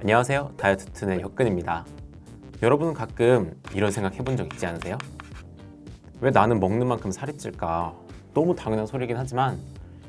안녕하세요. 다이어트 튼의 혁근입니다. 여러분은 가끔 이런 생각 해본 적 있지 않으세요? 왜 나는 먹는 만큼 살이 찔까? 너무 당연한 소리긴 하지만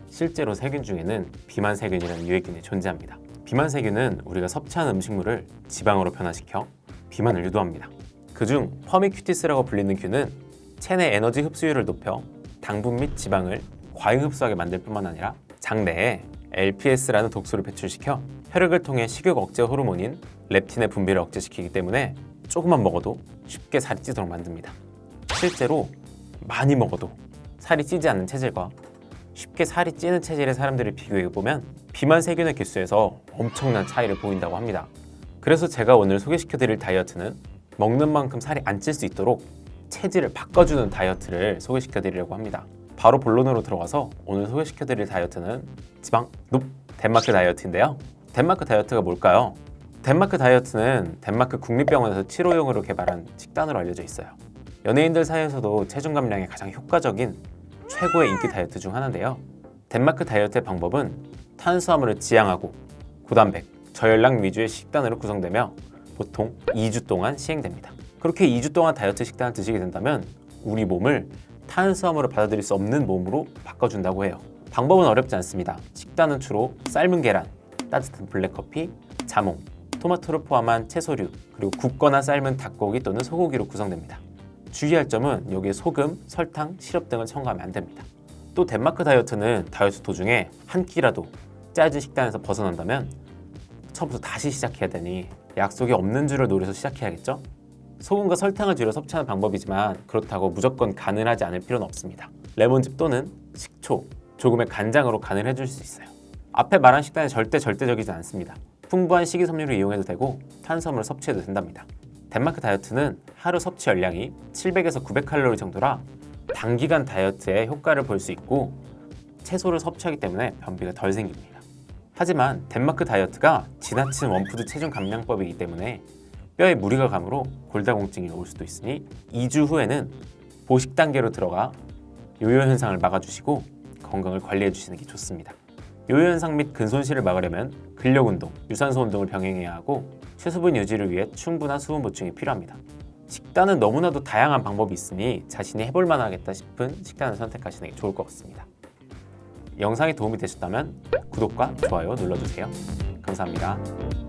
실제로 세균 중에는 비만 세균이라는 유해균이 존재합니다. 비만 세균은 우리가 섭취하는 음식물을 지방으로 변화시켜 비만을 유도합니다. 그중 퍼미큐티스라고 불리는 균은 체내 에너지 흡수율을 높여 당분 및 지방을 과잉 흡수하게 만들 뿐만 아니라 장내에 LPS라는 독소를 배출시켜 혈액을 통해 식욕 억제 호르몬인 렙틴의 분비를 억제시키기 때문에 조금만 먹어도 쉽게 살이 찌도록 만듭니다. 실제로 많이 먹어도 살이 찌지 않는 체질과 쉽게 살이 찌는 체질의 사람들을 비교해 보면 비만 세균의 개수에서 엄청난 차이를 보인다고 합니다. 그래서 제가 오늘 소개시켜 드릴 다이어트는 먹는 만큼 살이 안 찔 수 있도록 체질을 바꿔주는 다이어트를 소개시켜 드리려고 합니다. 바로 본론으로 들어가서 오늘 소개시켜 드릴 다이어트는 지방 높 덴마크 다이어트인데요. 덴마크 다이어트가 뭘까요? 덴마크 다이어트는 덴마크 국립병원에서 치료용으로 개발한 식단으로 알려져 있어요. 연예인들 사이에서도 체중 감량에 가장 효과적인 최고의 인기 다이어트 중 하나인데요. 덴마크 다이어트의 방법은 탄수화물을 지양하고 고단백, 저열량 위주의 식단으로 구성되며 보통 2주 동안 시행됩니다. 그렇게 2주 동안 다이어트 식단을 드시게 된다면 우리 몸을 탄수화물을 받아들일 수 없는 몸으로 바꿔준다고 해요. 방법은 어렵지 않습니다. 식단은 주로 삶은 계란, 따뜻한 블랙커피, 자몽, 토마토를 포함한 채소류, 그리고 굽거나 삶은 닭고기 또는 소고기로 구성됩니다. 주의할 점은 여기에 소금, 설탕, 시럽 등을 첨가하면 안 됩니다. 또 덴마크 다이어트는 다이어트 도중에 한 끼라도 짜진 식단에서 벗어난다면 처음부터 다시 시작해야 되니 약속이 없는 줄을 노려서 시작해야겠죠? 소금과 설탕을 줄여 섭취하는 방법이지만 그렇다고 무조건 간을 하지 않을 필요는 없습니다. 레몬즙 또는 식초, 조금의 간장으로 간을 해줄 수 있어요. 앞에 말한 식단에 절대 절대적이지 않습니다. 풍부한 식이섬유를 이용해도 되고 탄수화물을 섭취해도 된답니다. 덴마크 다이어트는 하루 섭취 열량이 700에서 900칼로리 정도라 단기간 다이어트에 효과를 볼 수 있고 채소를 섭취하기 때문에 변비가 덜 생깁니다. 하지만 덴마크 다이어트가 지나친 원푸드 체중 감량법이기 때문에 뼈에 무리가 감으로 골다공증이 올 수도 있으니 2주 후에는 보식 단계로 들어가 요요 현상을 막아주시고 건강을 관리해 주시는 게 좋습니다. 요요 현상 및 근손실을 막으려면 근력 운동, 유산소 운동을 병행해야 하고 체수분 유지를 위해 충분한 수분 보충이 필요합니다. 식단은 너무나도 다양한 방법이 있으니 자신이 해볼 만하겠다 싶은 식단을 선택하시는 게 좋을 것 같습니다. 영상이 도움이 되셨다면 구독과 좋아요 눌러주세요. 감사합니다.